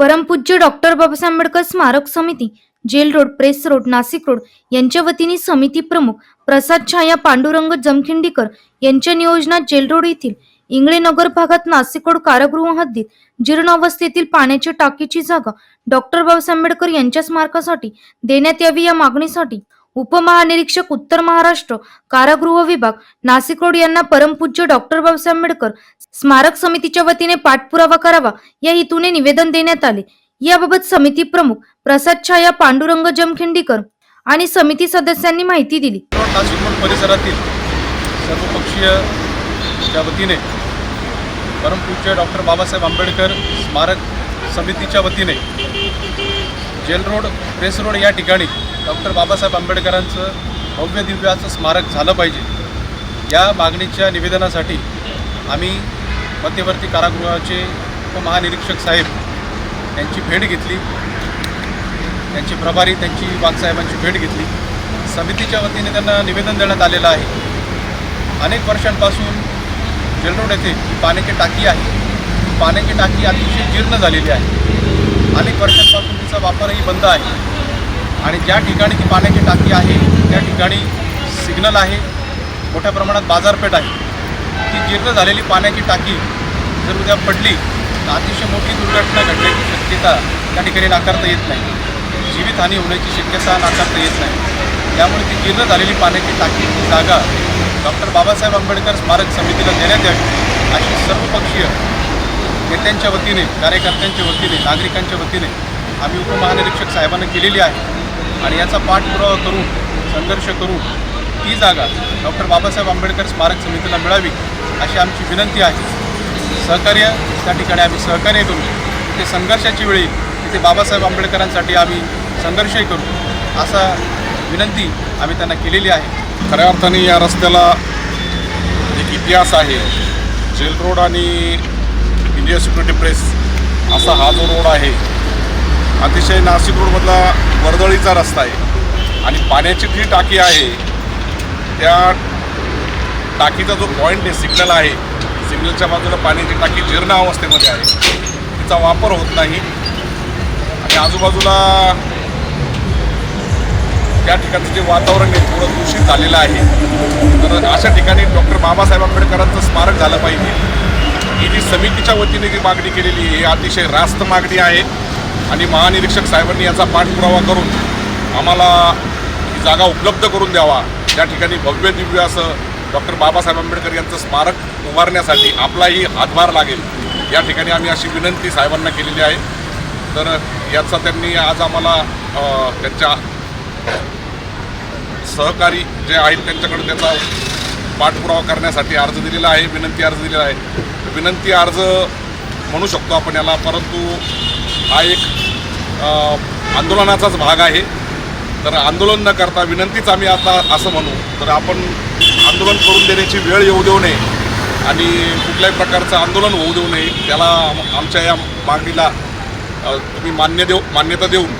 परमपूज्य डॉक्टर बाबासाहेब आंबेडकर स्मारक समिती jail road press road Nashik road यांच्या वतीने समिती प्रमुख प्रसाद छाया पांडुरंग जमखिंडीकर यांच्या नियोजनात जेल रोड येथील इंगळे नगर भागात नाशिक रोड कारागृह हद्दीत जीर्ण अवस्थेतील पाण्याच्या टाकीची जागा डॉक्टर बाबासाहेब आंबेडकर यांच्या स्मारकासाठी देण्यात यावी या मागणीसाठी उपमहानिरीक्षक उत्तर महाराष्ट्र कारागृह विभाग नाशिक रोड यांना परमपूज्य डॉक्टर बाबासाहेब आंबेडकर स्मारक समितीच्या वतीने पाठपुरावा करावा या हेतूने निवेदन देण्यात आले. याबाबत समिती प्रमुख प्रसाद छाया पांडुरंग जमखिंडीकर आणि समिती सदस्यांनी माहिती दिली. परिसरातील सर्वपक्षीय वतीने परमपूज्य डॉक्टर बाबासाहेब आंबेडकर स्मारक समितीच्या वतीने जेल रोड प्रेस रोड या ठिकाणी डॉक्टर बाबासाहेब आंबेडकरांचं भव्य दिव्याचं स्मारक झालं पाहिजे. या मागणीच्या निवेदनासाठी आम्ही मध्यवर्ती कारागृहाचे उपमहानिरीक्षक साहेब यांची भेट घेतली. त्यांची प्रभारी त्यांची वाघसाहेबांची भेट घेतली. समितीच्या वतीने त्यांना निवेदन देण्यात आलेलं आहे. अनेक वर्षांपासून जेलरोड येथे ही पाण्याची टाकी आहे. पाण्याची टाकी अतिशय जीर्ण झालेली आहे. अनेक वर्षांपासून तिचा वापरही बंद आहे. आणि ज्या ठिकाणी ती पाण्याची टाकी आहे त्या ठिकाणी सिग्नल आहे. मोठ्या प्रमाणात बाजारपेठ आहे. जीर्ण झालेली पाण्याची टाकी जर उद्या पडली तर अतिशय मोठी दुर्घटना घडण्याची शक्यता त्या ठिकाणी नाकारता येत नाही. जीवितहानी होण्याची शक्यता नाकारता येत नाही. त्यामुळे ती जीर्ण झालेली पाण्याची टाकी जागा डॉक्टर बाबासाहेब आंबेडकर स्मारक समितीला देण्यात यावी अशी सर्वपक्षीय नेत्यांच्या वतीने कार्यकर्त्यांच्या वतीने नागरिकांच्या वतीने आम्ही उपमहानिरीक्षक साहेबांना केलेली आहे. आणि याचा पाठपुरावा करून संघर्ष करून ती जागा डॉक्टर बाबासाहेब आंबेडकर स्मारक समितीला मिळावी अशी आमची विनंती आहे. सहकार्य त्या ठिकाणी आम्ही सहकार्य करू. तिथे संघर्षाची वेळी तिथे बाबासाहेब आंबेडकरांसाठी आम्ही संघर्षही करू. असा विनंती आम्ही त्यांना केलेली आहे. खऱ्या अर्थाने या रस्त्याला एक इतिहास आहे. जेल रोड आणि इंडिया सिक्युरिटी प्रेस असा हा जो रोड आहे अतिशय नाशिक रोडमधला वर्दळीचा रस्ता आहे. आणि पाण्याची जी टाकी आहे. त्या टाकीचा जो पॉईंट आहे सिग्नल आहे सिग्नलच्या बाजूला पाण्याची टाकी जीर्ण अवस्थेमध्ये आहे. तिचा वापर होत नाही. आणि आजूबाजूला त्या ठिकाणचं जे वातावरण आहे थोडं दूषित झालेलं आहे. तर अशा ठिकाणी डॉक्टर बाबासाहेब आंबेडकरांचं स्मारक झालं पाहिजे. ही जी समितीच्या वतीने जी मागणी केलेली आहे ही अतिशय रास्त मागणी आहे. आणि महानिरीक्षक साहेबांनी याचा पाठपुरावा करून आम्हाला जागा उपलब्ध करून द्यावा. त्या ठिकाणी भव्य दिव्य असं डॉक्टर बाबासाहेब आंबेडकर यांचं स्मारक उभारण्यासाठी आपलाही हातभार लागेल. या ठिकाणी आम्ही अशी विनंती साहेबांना केलेली आहे. तर याचा त्यांनी आज आम्हाला त्यांच्या सहकारी जे आहेत त्यांच्याकडे त्याचा पाठपुरावा करण्यासाठी अर्ज दिलेला आहे विनंती अर्ज दिलेला आहे. विनंती अर्ज म्हणू शकतो आपण याला परंतु हा एक आंदोलनाचाच भाग आहे. तर आंदोलन न करता विनंतीच आम्ही आता असं म्हणू. तर आपण आंदोलन करून देण्याची वेळ येऊ देऊ नये आणि कुठल्याही प्रकारचं आंदोलन होऊ देऊ नये त्याला आमच्या या मागणीला तुम्ही मान्य देऊ मान्यता देऊन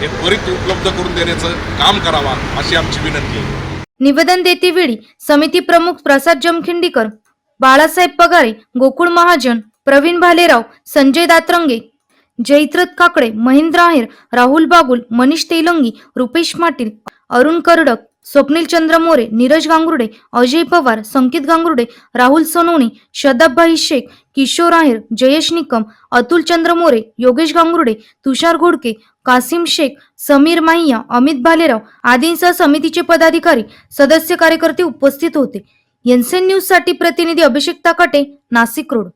हे त्वरित उपलब्ध करून देण्याचं काम करावा अशी आमची विनंती आहे. निवेदन देते वेळी समिती प्रमुख प्रसाद जमखिंडीकर बाळासाहेब पगारे गोकुळ महाजन प्रवीण भालेराव संजय दातरंगे जयत्रथ काकडे महेंद्र आहेर राहुल बागुल मनीष तेलंगी रुपेश पाटील अरुण करडक स्वप्नील चंद्र मोरे नीरज गांगुर्डे अजय पवार संकेत गांगुर्डे राहुल सोनवणे शदाबभाई शेख किशोर आहेर जयेश निकम अतुल चंद्र मोरे योगेश गांगुर्डे तुषार घोडके कासिम शेख समीर माहिया अमित भालेराव आदींसह समितीचे पदाधिकारी सदस्य कार्यकर्ते उपस्थित होते. एनसेन न्यूजसाठी प्रतिनिधी अभिषेक ताकाटे नाशिक रोड.